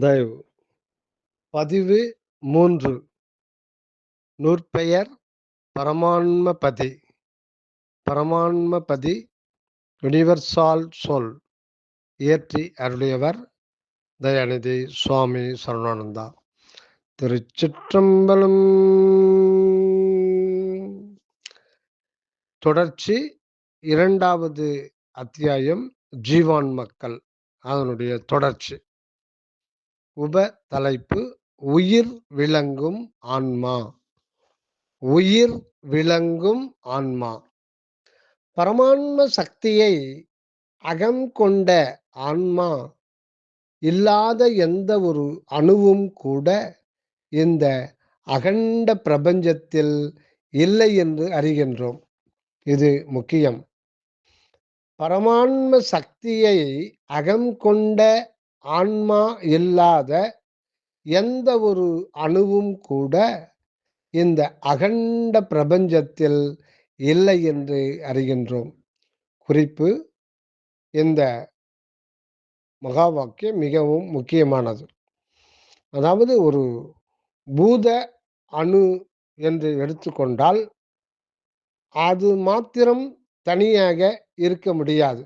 தயவு. பதிவு மூன்று. நூற்பெயர் பரமான்மபதி. பரமான்மபதி யுனிவர்சால் சொல். இயற்றி அருளியவர் தயாநிதி சுவாமி சரணானந்தா. திருச்சிற்றம்பலம். தொடர்ச்சி இரண்டாவது அத்தியாயம் ஜீவான் மக்கள். அதனுடைய தொடர்ச்சி. உப தலைப்பு உயிர் விளங்கும் ஆன்மா. உயிர் விளங்கும் ஆன்மா. பரமான்ம சக்தியை அகம் கொண்ட ஆன்மா இல்லாத எந்த ஒரு அணுவும் கூட இந்த அகண்ட பிரபஞ்சத்தில் இல்லை என்று அறிகின்றோம். இது முக்கியம். பரமான்ம சக்தியை அகம் கொண்ட ஆன்மா இல்லாத எந்த ஒரு அணுவும் கூட இந்த அகண்ட பிரபஞ்சத்தில் இல்லை என்று அறிகின்றோம். குறிப்பு இந்த மகா வாக்கியம் மிகவும் முக்கியமானது. அதாவது ஒரு பூத அணு என்று எடுத்துக்கொண்டால் அது மாத்திரம் தனியாக இருக்க முடியாது.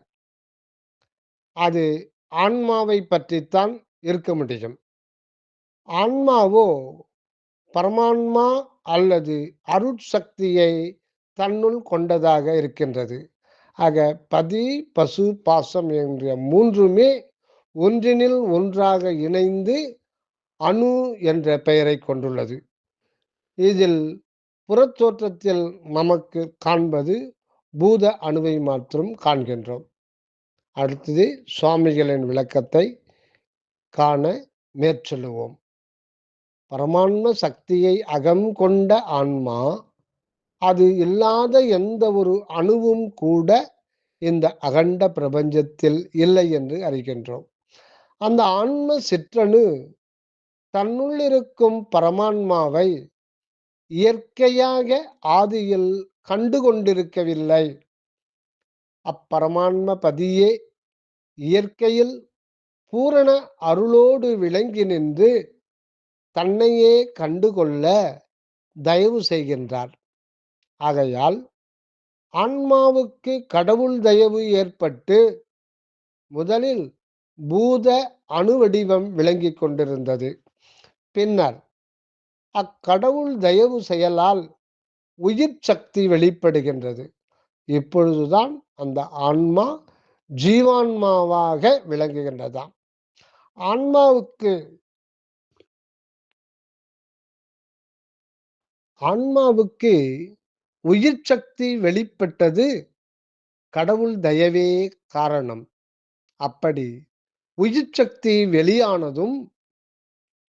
அது ஆன்மாவை பற்றித்தான் இருக்க முடியும். ஆன்மாவோ பரமான்மா அல்லது அருட்சக்தியை தன்னுள் கொண்டதாக இருக்கின்றது. ஆக பதி பசு பாசம் என்ற மூன்றுமே ஒன்றினில் ஒன்றாக இணைந்து அணு என்ற பெயரை கொண்டுள்ளது. இதில் புறத்தோற்றத்தில் நமக்கு காண்பது பூத அணுவை மாத்திரம் காண்கின்றோம். அடுத்தது சுவாமிகளின் விளக்கத்தை காண மேற்சொல்லுவோம். பரமான்ம சக்தியை அகம் கொண்ட ஆன்மா அது இல்லாத எந்த ஒரு அணுவும் கூட இந்த அகண்ட பிரபஞ்சத்தில் இல்லை என்று அறிகின்றோம். அந்த ஆன்ம சிற்றணு தன்னுள் இருக்கும் பரமான்மாவை இயற்கையாக ஆதியில் கண்டு கொண்டிருக்கவில்லை. அப்பரமான்ம பதியே இயற்கையில் பூரண அருளோடு விளங்கி நின்று தன்னையே கண்டுகொள்ள தயவு செய்கின்றார். ஆகையால் ஆன்மாவுக்கு கடவுள் தயவு ஏற்பட்டு முதலில் பூத அணுவடிவம் விளங்கி கொண்டிருந்தது. பின்னர் அக்கடவுள் தயவு செயலால் உயிர் சக்தி வெளிப்படுகின்றது. இப்பொழுதுதான் அந்த ஆன்மா ஜீவான்மாவாக விளங்குகின்றதாம். ஆன்மாவுக்கு ஆன்மாவுக்கு உயிர் சக்தி வெளிப்பட்டது கடவுள் தயவே காரணம். அப்படி உயிர் சக்தி வெளியானதும்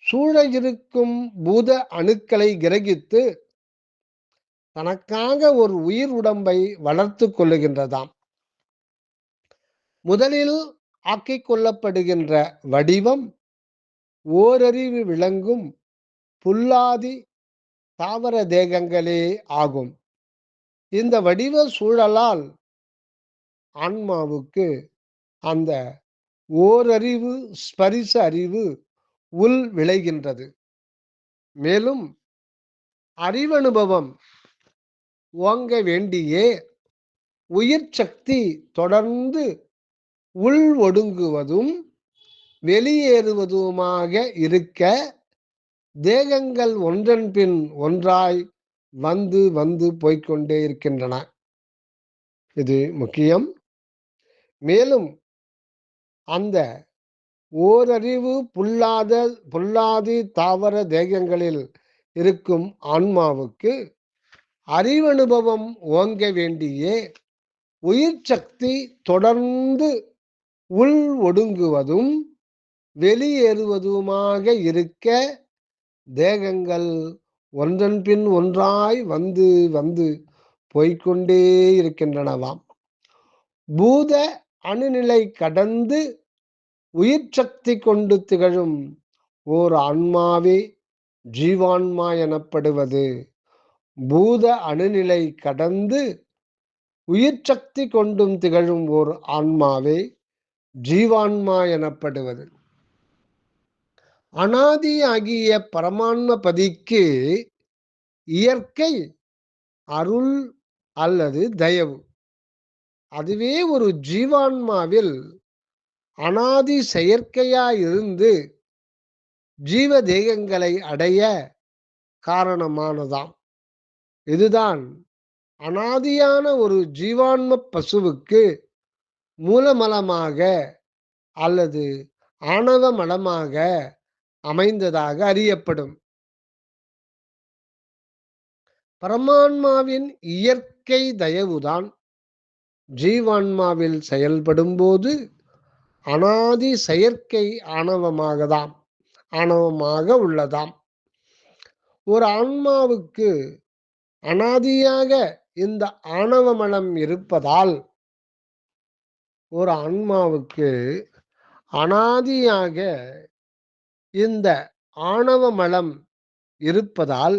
சூழ இருக்கும் பூத அணுக்களை கிரகித்து தனக்காக ஒரு உயிர் உடம்பை வளர்த்து கொள்ளுகின்றதாம். முதலில் ஆக்கிக் கொள்ளப்படுகின்ற வடிவம் ஓரறிவு விளங்கும் புல்லாதி தாவர தேகங்களே ஆகும். இந்த வடிவ சூழலால் ஆன்மாவுக்கு அந்த ஓரறிவு ஸ்பரிச அறிவு உள் விளைகின்றது. மேலும் அறிவனுபவம் ஓங்க வேண்டியே உயிர் சக்தி தொடர்ந்து உள் ஒடுங்குவதும் வெளியேறுவதுமாக இருக்க தேகங்கள் ஒன்றன் பின் ஒன்றாய் வந்து வந்து போய்கொண்டே இருக்கின்றன. இது முக்கியம். மேலும் அந்த ஓரறிவு புல்லாத புல்லாதி தாவர தேகங்களில் இருக்கும் ஆன்மாவுக்கு அறிவனுபவம் ஓங்க வேண்டியே உயிர் சக்தி தொடர்ந்து உள் ஒடுங்குவதும் வெளியேறுவதுமாக இருக்க தேகங்கள் ஒன்றன் பின் ஒன்றாய் வந்து வந்து போய்கொண்டே இருக்கின்றனவாம். பூத அணுநிலை கடந்து உயிர் சக்தி கொண்டு திகழும் ஓர் ஆன்மாவே ஜீவான்மா எனப்படுவது. பூத அணுநிலை கடந்து உயிர் சக்தி கொண்டும் திகழும் ஓர் ஆன்மாவே ஜீவான்மா எனப்படுவது. அனாதி ஆகிய பரமான்ம பதிக்கு இயற்கை அருள் அல்லது தயவு. அதுவே ஒரு ஜீவான்மாவில் அனாதி செயற்கையாயிருந்து ஜீவ தேகங்களை அடைய காரணமானதாம். இதுதான் அனாதியான ஒரு ஜீவான்ம பசுவுக்கு மூலமலமாக அல்லது ஆணவ மலமாக அமைந்ததாக அறியப்படும். பரமான்மாவின் இயற்கை தயவுதான் ஜீவான்மாவில் செயல்படும்போது அனாதி செயற்கை ஆணவமாகதாம் ஆணவமாக உள்ளதாம். ஒரு ஆன்மாவுக்கு அனாதியாக இந்த ஆணவ மனம் இருப்பதால் ஒரு ஆன்மாவுக்கு அனாதியாக இந்த ஆணவ மலம் இருப்பதால்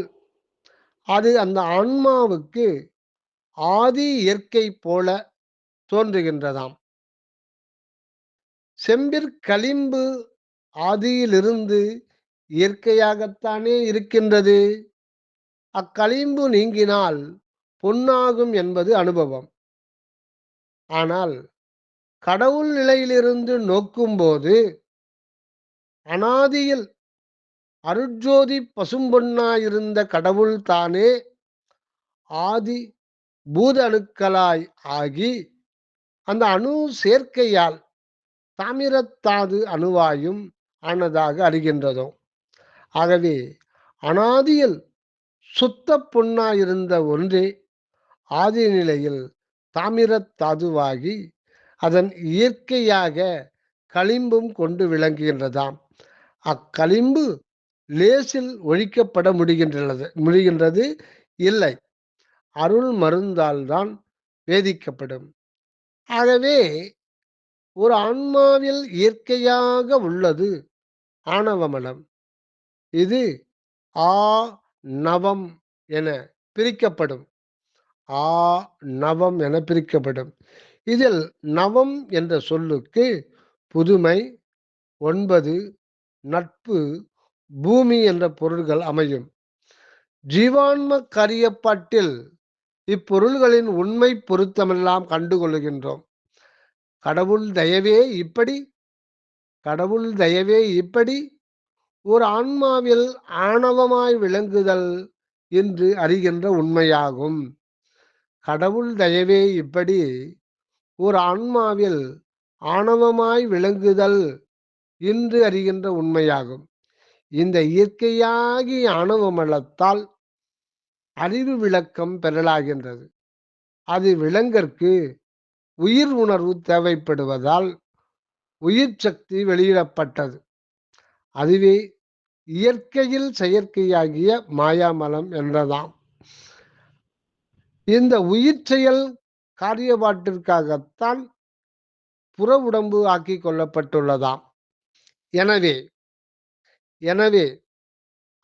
அது அந்த ஆன்மாவுக்கு ஆதி இயற்கை போல தோன்றுகின்றதாம். செம்பிற்களிம்பு ஆதியிலிருந்து இயற்கையாகத்தானே இருக்கின்றது. அக்களிம்பு நீங்கினால் பொன்னாகும் என்பது அனுபவம். ஆனால் கடவுள் நிலையிலிருந்து நோக்கும்போது அனாதியில் அருட்ஜோதி பசும்பொன்னாயிருந்த கடவுள் தானே ஆதி பூத அணுக்களாய் ஆகி அந்த அணு சேர்க்கையால் தாமிரத்தாது அணுவாயும் ஆனதாக அறிகின்றதோ? ஆகவே அனாதியில் சுத்த பொன்னாயிருந்த ஒன்றே ஆதி நிலையில் தாமிரத்தாதுவாகி அதன் இயற்கையாக களிம்பும் கொண்டு விளங்குகின்றதாம். அக்களிம்பு லேசில் ஒழிக்கப்பட முடிகின்றது முடிகின்றது இல்லை. அருள் மருந்தால் தான் வேதிக்கப்படும். ஆகவே ஒரு ஆன்மாவில் இயற்கையாக உள்ளது ஆணவமலம் இது ஆ நவம் என பிரிக்கப்படும். ஆ நவம் என பிரிக்கப்படும். இதில் நவம் என்ற சொல்லுக்கு புதுமை ஒன்பது நட்பு பூமி என்ற பொருள்கள் அமையும். ஜீவான்ம கரியப்பாட்டில் இப்பொருள்களின் உண்மை பொருத்தமெல்லாம் கண்டுகொள்கின்றோம் கடவுள் தயவே இப்படி கடவுள் தயவே இப்படி ஒரு ஆன்மாவில் ஆணவமாய் விளங்குதல் என்று அறிகின்ற உண்மையாகும். கடவுள் தயவே இப்படி ஒரு ஆன்மாவில் ஆணவமாய் விளங்குதல் என்று அறிகின்ற உண்மையாகும். இந்த இயற்கையாகி ஆணவ மலத்தால் அறிவு விளக்கம் பெறலாகின்றது. அது விலங்கற்கு உயிர் உணர்வு தேவைப்படுவதால் உயிர் சக்தி வெளியிடப்பட்டது. அதுவே இயற்கையில் செயற்கையாகிய மாயாமலம் என்றதாம். இந்த உயிர் செயல் காரியப்பாட்டிற்காகத்தான் புற உடம்பு ஆக்கி கொள்ளப்பட்டுள்ளதாம். எனவே எனவே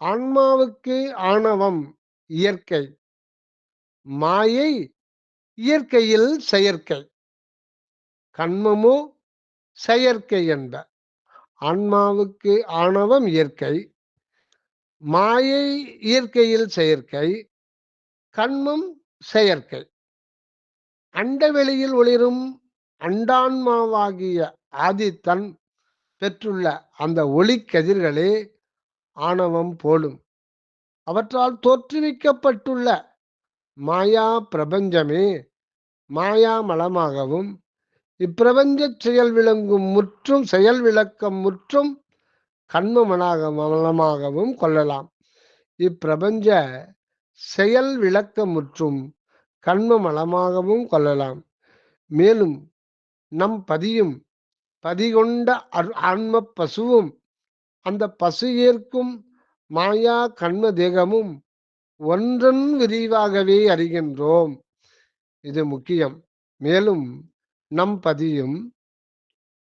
ஆன்மாவுக்கு ஆணவம் இயற்கை மாயை இயற்கையில் செயற்கை கண்மமோ செயற்கை என்ப. ஆன்மாவுக்கு ஆணவம் இயற்கை மாயை இயற்கையில் செயற்கை கண்மம் செயற்கை. அண்டவெளியில் ஒளிரும் அண்டான்மாவாகிய ஆதித்தன் பெற்றுள்ள அந்த ஒளி கதிர்களே ஆணவம் போலும். அவற்றால் தோற்றுவிக்கப்பட்டுள்ள மாயா பிரபஞ்சமே மாயா மலமாகவும் இப்பிரபஞ்ச செயல் விளங்கும் முற்றும் செயல் விளக்கம் முற்றும் கண்மமனாக மலமாகவும் கொள்ளலாம். இப்பிரபஞ்ச செயல் விளக்கம் முற்றும் கண்ம மலமாகவும் கொள்ளலாம். மேலும் நம் பதியும் பதிகொண்ட ஆன்ம பசுவும் அந்த பசு ஏற்கும் மாயா கண்ம தேகமும் ஒன்றன் விரிவாகவே அறிகின்றோம். இது முக்கியம். மேலும் நம் பதியும்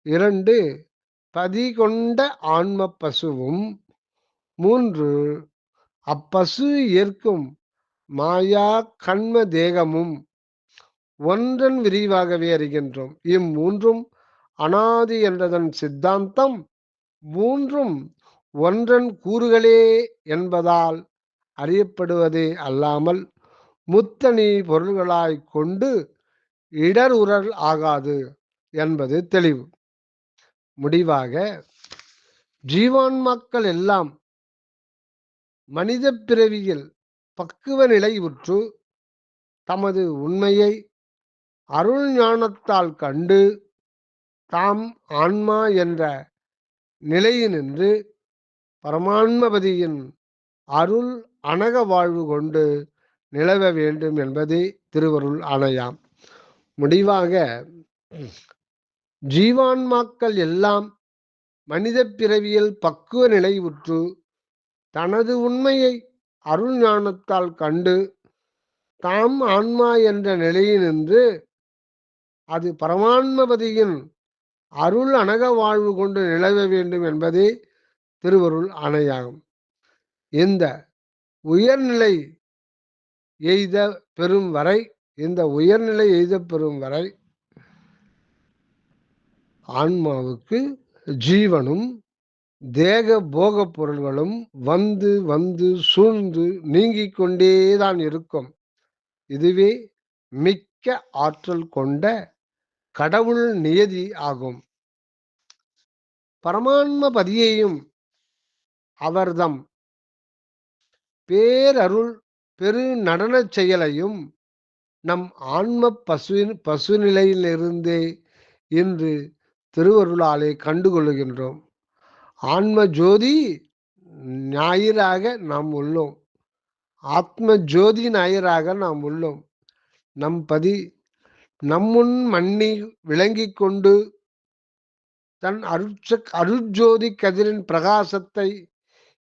இரண்டு பதி கொண்ட ஆன்ம பசுவும் மூன்று அப்பசு ஏற்கும் மாயா கண்ம தேகமும் ஒன்றன் விரிவாகவே அறிகின்றோம். இம்மூன்றும் அனாதி என்றதன் சித்தாந்தம் மூன்றும் ஒன்றன் கூறுகளே என்பதால் அறியப்படுவதே அல்லாமல் முத்தனி பொருள்களாய் கொண்டு இடருறல் ஆகாது என்பது தெளிவு. முடிவாக ஜீவான்மாக்கள் எல்லாம் மனித பிறவியில் பக்குவ நிலை உற்று தமது உண்மையை அருள் ஞானத்தால் கண்டு தாம் ஆன்மா என்ற நிலையினின்று பரமான்மபதியின் அருள் அனக வாழ்வு கொண்டு நிலவ வேண்டும் என்பதே திருவருள் ஆணையாம். முடிவாக ஜீவான்மாக்கள் எல்லாம் மனித பிறவியில் பக்குவ நிலை உற்று தனது உண்மையை அருள் ஞானத்தால் கண்டு தாம் ஆன்மா என்ற நிலையினின்று அது பரமான்மபதியின் அருள் அனக வாழ்வு கொண்டு நிலவ வேண்டும் என்பதே திருவருள் ஆணையாகும். இந்த உயர்நிலை எய்த பெறும் வரை இந்த உயர்நிலை எய்த பெறும் வரை ஆன்மாவுக்கு ஜீவனும் தேக போக பொருள்களும் வந்து வந்து சூழ்ந்து நீங்கிக் கொண்டேதான் இருக்கும். இதுவே மிக்க ஆற்றல் கொண்ட கடவுள் நியதி ஆகும். பரமான்ம பதியையும் அவர்தம். பேரருள் பெரு நடனச் செயலையும் நம் ஆன்ம பசு பசுநிலையிலிருந்தே இன்று திருவருளாலே கண்டுகொள்ளுகின்றோம். ஆன்ம ஜோதி ஞாயிறாக நாம் உள்ளோம். ஆத்ம ஜோதி ஞாயிறாக நாம் உள்ளோம். நம் பதி நம்முன் மண்ணி விளங்கி கொண்டு தன் அருட்ச அருட்ஜோதி கதிரின் பிரகாசத்தை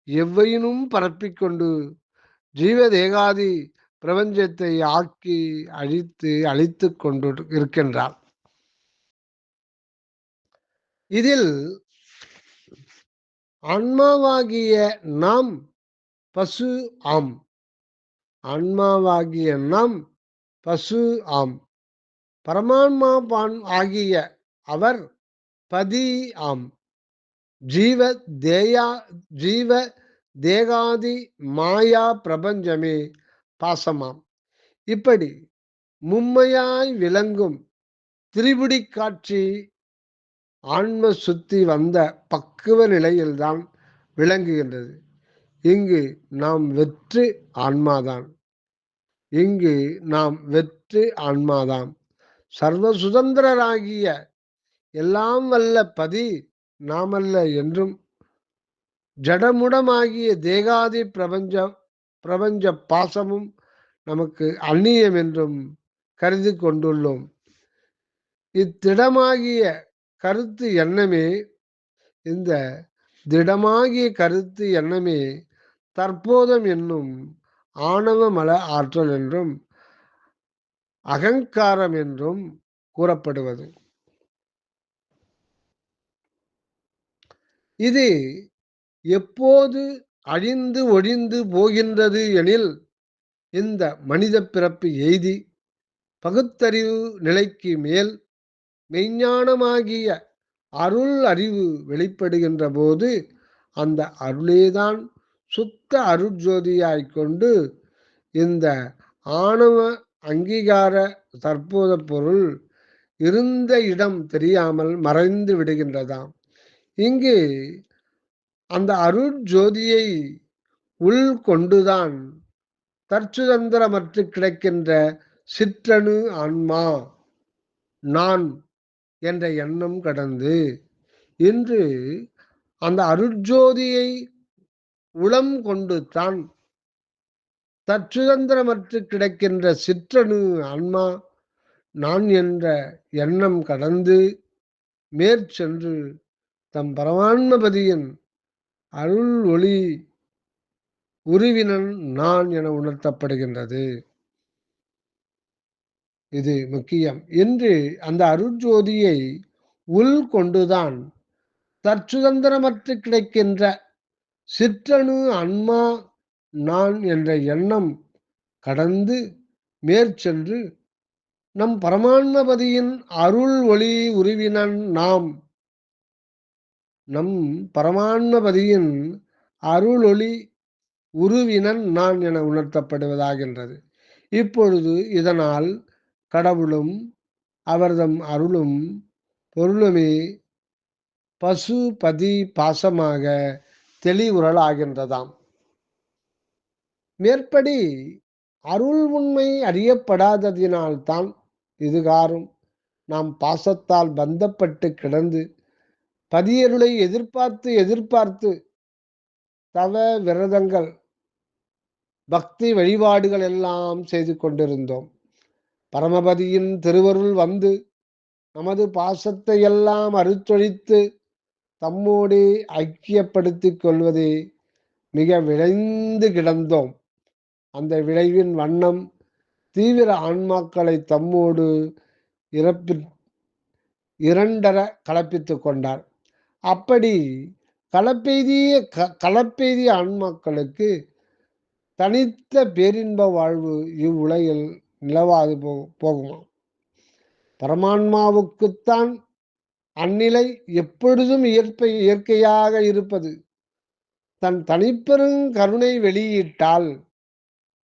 எவ்வையினும் பரப்பிக்கொண்டு ஜீவ தேகாதி பிரபஞ்சத்தை ஆக்கி அழித்து அழித்து கொண்டு இருக்கின்றார். இதில் ஆன்மாவாகிய நாம் பசு ஆம். ஆன்மாவாகிய நாம் பசு ஆம். பரமான்மா பான் ஆகிய அவர் பதி ஆம். ஜீவ தேயா ஜீவ தேகாதி மாயா பிரபஞ்சமே பாசமாம். இப்படி மும்மையாய் விளங்கும் திரிபுடி காட்சி ஆன்ம சுத்தி வந்த பக்குவ நிலையில்தான் விளங்குகின்றது. இங்கு நாம் வெற்று ஆன்மாதான். இங்கு நாம் வெற்று ஆன்மாதான் சர்வ சுதந்திரராகிய எல்லாம் வல்ல பதி நாமல்ல என்றும் ஜடமுடமாகிய தேகாதி பிரபஞ்ச பிரபஞ்ச பாசமும் நமக்கு அந்நியம் என்றும் கருதி கொண்டுள்ளோம். இத்திடமாகிய கருத்து எண்ணமே இந்த திடமாகிய கருத்து எண்ணமே தற்போதம் என்னும் ஆணவ மல ஆற்றல் என்றும் அகங்காரம் என்றும் கூறப்படுவது. இது எப்போது அழிந்து ஒழிந்து போகின்றது எனில் இந்த மனித பிறப்பு எய்தி பகுத்தறிவு நிலைக்கு மேல் மெய்ஞானமாகிய அருள் அறிவு வெளிப்படுகின்ற போது அந்த அருளேதான் சுத்த அருட்ஜோதியாய் கொண்டு இந்த ஆணவ அங்கீகார தற்போத பொருள் இருந்த இடம் தெரியாமல் மறைந்து விடுகின்றதாம். இங்கு அந்த அருட்ஜோதியை உள் கொண்டுதான் தற்சுதந்திரமற்று கிடைக்கின்ற சிற்றணு ஆன்மா நான் என்ற எண்ணம் கடந்து இன்று அந்த அருட்ஜோதியை உளம் கொண்டு தான் தற்சுதந்திரமற்று கிடக்கின்ற சிற்றணு ஆன்மா நான் என்ற எண்ணம் கடந்து மேற்சென்று தம் பரமான்மபதியின் அருள் ஒளி உருவினன் நான் என உணர்த்தப்படுகின்றது. இது முக்கியம். என்று அந்த அருட்ஜோதியை உள் கொண்டுதான் தற்சுதந்திரமற்று கிடைக்கின்ற சிற்றணு அன்மா நான் என்ற எண்ணம் கடந்து மேற்சென்று நம் பரமான்மபதியின் அருள் ஒளி உருவினன் நாம். நம் பரமான்மபதியின் அருளொளி உருவினன் நான் என உணர்த்தப்படுவதாகின்றது. இப்பொழுது இதனால் கடவுளும் அவர்தம் அருளும் பொருளுமே பசு பதி பாசமாக தெளிவுரலாகின்றதாம் மேற்படி அருள் உண்மை அறியப்படாததினால்தான் இதுகாரும் நாம் பாசத்தால் பந்தப்பட்டு கிடந்து பதியருளை எதிர்பார்த்து எதிர்பார்த்து தவ விரதங்கள் பக்தி வழிபாடுகள் எல்லாம் செய்து கொண்டிருந்தோம். பரமபதியின் திருவருள் வந்து நமது பாசத்தை எல்லாம் அறுத்தொழித்து தம்மோடு ஐக்கியப்படுத்திக் கொள்வதே மிக விளைந்து கிடந்தோம். அந்த விளைவின் வண்ணம் தீவிர ஆன்மாக்களை தம்மோடு இறப்பி இரண்டர கலப்பித்து கொண்டார். அப்படி கலப்பெய்திய க கலப்பெய்திய ஆன்மாக்களுக்கு தனித்த பேரின்ப வாழ்வு இவ்வுலகில் நிலவாது போகும் போகுமா? பரமான்மாவுக்குத்தான் அந்நிலை எப்பொழுதும் இயற்பை இயற்கையாக இருப்பது. தன் தனிப்பெரும் கருணை வெளியிட்டால்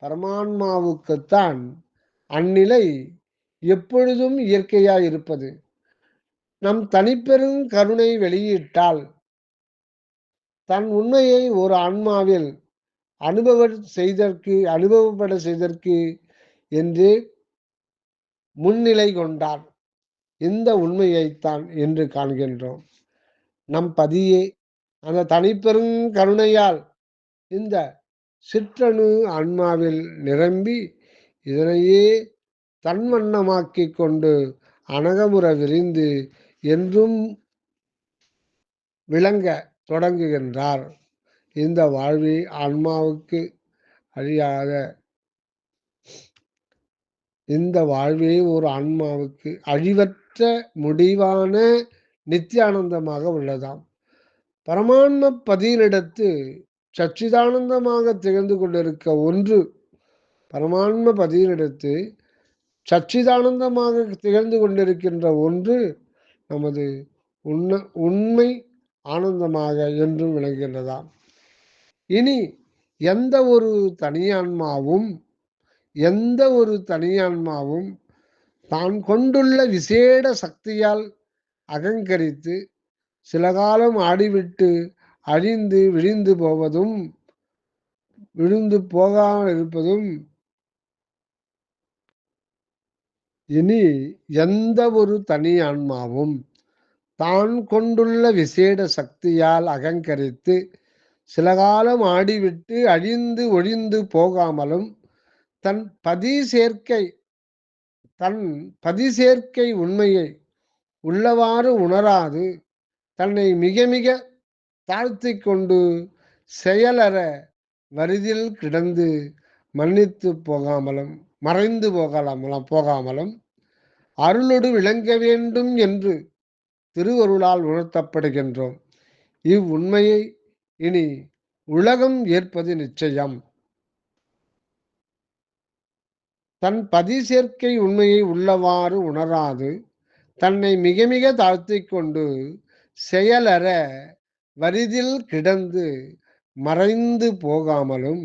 பரமான்மாவுக்குத்தான் அந்நிலை எப்பொழுதும் இயற்கையாய் இருப்பது. நம் தனிப்பெரும் கருணை வெளியிட்டால் தன் உண்மையை ஒரு ஆன்மாவில் அனுபவ செய்தற்கு அனுபவப்பட செய்தற்கு என்று முன்னிலை கொண்டார் இந்த உண்மையைத்தான் என்று காண்கின்றோம். நம் பதியே அந்த தனிப்பெரும் கருணையால் இந்த சிற்றணு ஆன்மாவில் நிரம்பி இதனையே தன்வண்ணமாக்கி கொண்டு அனகமுற விரிந்து என்றும் விளங்க தொடங்குகின்றார். இந்த வாழ்வை ஆன்மாவுக்கு அழியாத இந்த வாழ்வே ஒரு ஆன்மாவுக்கு அழிவற்ற முடிவான நித்தியானந்தமாக உள்ளதாம். பரமான்ம பதியினிடத்து சச்சிதானந்தமாக திகழ்ந்து கொண்டிருக்க ஒன்று பரமான்ம பதியினிடத்து சச்சிதானந்தமாக திகழ்ந்து கொண்டிருக்கின்ற ஒன்று நமது உண்மை உண்மை ஆனந்தமாக என்றும் விளங்குகின்றதாம். இனி எந்த ஒரு தனியான்மாவும் எந்த ஒரு தனியான்மாவும் தான் கொண்டுள்ள விசேட சக்தியால் அகங்கரித்து சில காலம் ஆடிவிட்டு அழிந்து விழிந்து போவதும் விழுந்து போகாமல் இருப்பதும் இனி எந்த ஒரு தனி ஆன்மாவும் தான் கொண்டுள்ள விசேட சக்தியால் அகங்கரித்து சில காலம் ஆடிவிட்டு அழிந்து ஒழிந்து போகாமலும் தன் பதி சேர்க்கை தன் பதி சேர்க்கை உண்மையை உள்ளவாறு உணராது தன்னை மிக மிக தாழ்த்தி கொண்டு செயலற வரிதில் கிடந்து மன்னித்து போகாமலும் மறைந்து போகலாமலும் போகாமலும் அருளொடு விளங்க வேண்டும் என்று திருவருளால் உணர்த்தப்படுகின்றோம். இவ்வுண்மையை இனி உலகம் ஏற்பது நிச்சயம். தன் பதி சேர்க்கை உண்மையை உள்ளவாறு உணராது தன்னை மிக மிக தாழ்த்தி கொண்டு செயலற வரிதில் கிடந்து மறைந்து போகாமலும்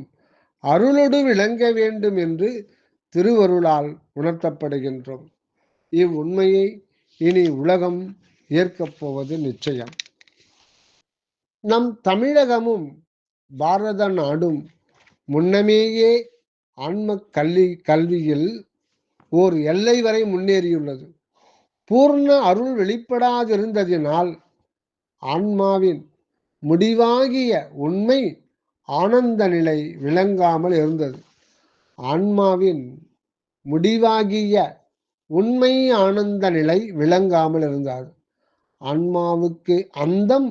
அருளொடு விளங்க வேண்டும் என்று திருவருளால் உணர்த்தப்படுகின்றோம். இவ்வுண்மையை இனி உலகம் ஏற்கப் போவது நிச்சயம். நம் தமிழகமும் பாரத நாடும் முன்னமேயே ஆன்ம கல்வி கல்வியில் ஓர் எல்லை வரை முன்னேறியுள்ளது. பூர்ண அருள் வெளிப்படாதிருந்ததினால் ஆன்மாவின் முடிவாகிய உண்மை ஆனந்த நிலை விளங்காமல் இருந்தது. ஆன்மாவின் முடிவாகிய உண்மை ஆனந்த நிலை விளங்காமல் இருந்தார். ஆன்மாவுக்கு அந்தம்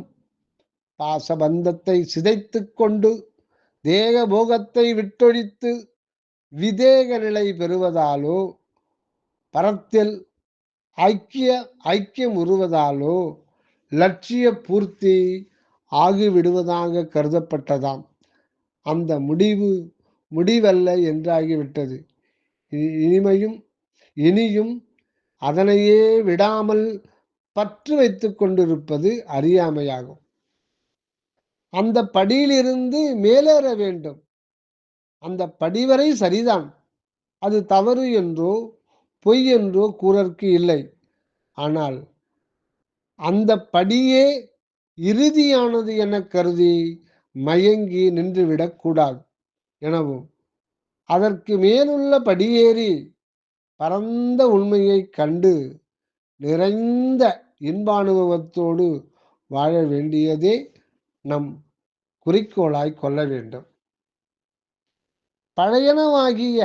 பாசபந்தத்தை சிதைத்து கொண்டு தேக போகத்தை விட்டொழித்து விதேக நிலை பெறுவதாலோ பரத்தில் ஐக்கிய ஐக்கியம் உருவதாலோ லட்சிய பூர்த்தி ஆகிவிடுவதாக கருதப்பட்டதாம். அந்த முடிவு முடிவல்ல என்றாகிவிட்டது. இனிமையும் இனியும் அதனையே விடாமல் பற்று வைத்து கொண்டிருப்பது அறியாமையாகும். அந்த படியிலிருந்து மேலேற வேண்டும். அந்த படிவரை சரிதான். அது தவறு என்றோ பொய் என்றோ கூறற்கு இல்லை. ஆனால் அந்த படியே இறுதியானது என கருதி மயங்கி நின்றுவிடக்கூடாது எனவும் அதற்கு மேலுள்ள படியேறி பரந்த உண்மையை கண்டு நிறைந்த இன்பானுபவத்தோடு வாழ வேண்டியதே நம் குறிக்கோளாய் கொள்ள வேண்டும். பழையனவாகிய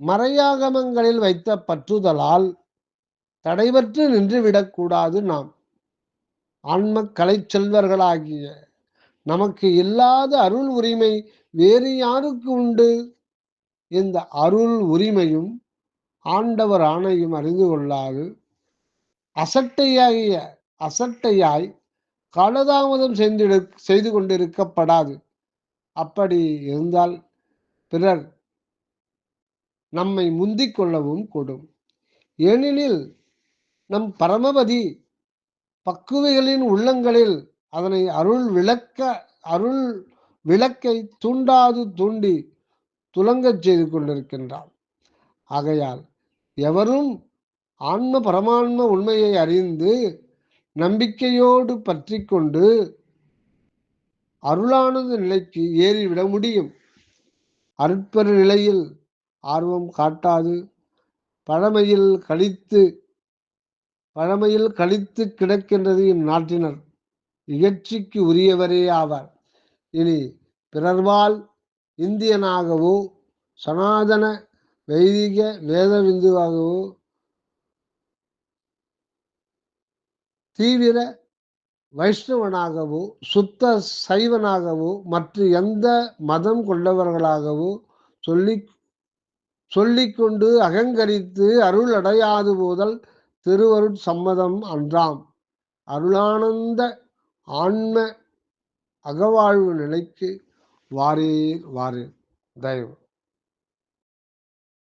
மறையாகமங்களில் வைத்த பற்றுதலால் தடைபற்று நின்றுவிடக்கூடாது நாம். ஆன்ம கலை செல்வர்களாகிய நமக்கு இல்லாத அருள் உரிமை வேறு யாருக்கு உண்டு? இந்த அருள் உரிமையும் ஆண்டவர் ஆணையும் அறிந்து கொள்ளாது. அசட்டையாகிய அசட்டையாய் காலதாமதம் செய்து செய்து கொண்டிருக்கப்படாது. அப்படி இருந்தால் பிறர் நம்மை முந்திக் கொள்ளவும் கூடும். ஏனெனில் நம் பரமபதி பக்குவைகளின் உள்ளங்களில் அதனை அருள் விளக்க அருள் விளக்கை தூண்டாது தூண்டி துலங்கச் செய்து கொண்டிருக்கின்றார் ஆகையால் எவரும் ஆன்ம பரமான்ம உண்மையை அறிந்து நம்பிக்கையோடு பற்றி கொண்டு அருளானது நிலைக்கு ஏறிவிட முடியும். அற்பர் நிலையில் ஆர்வம் காட்டாது. பழமையில் கழித்து பழமையில் கழித்து கிடக்கின்றது இந்நாட்டினர் இகழ்ச்சிக்கு உரியவரே ஆவார். இனி பிறர்வால் இந்தியனாகவோ சனாதன வைதிக வேதவிந்துவாகவோ தீவிர வைஷ்ணவனாகவோ சுத்த சைவனாகவோ மற்ற எந்த மதம் கொண்டவர்களாகவோ சொல்லி சொல்லிக்கொண்டு அகங்கரித்து அருள் அடையாது போதல் திருவருட் சம்மதம் அன்றாம். அருளானந்த ஆன்ம அகவாழ்வு நிலைக்கு வாரீர் வாரீர் தயவு.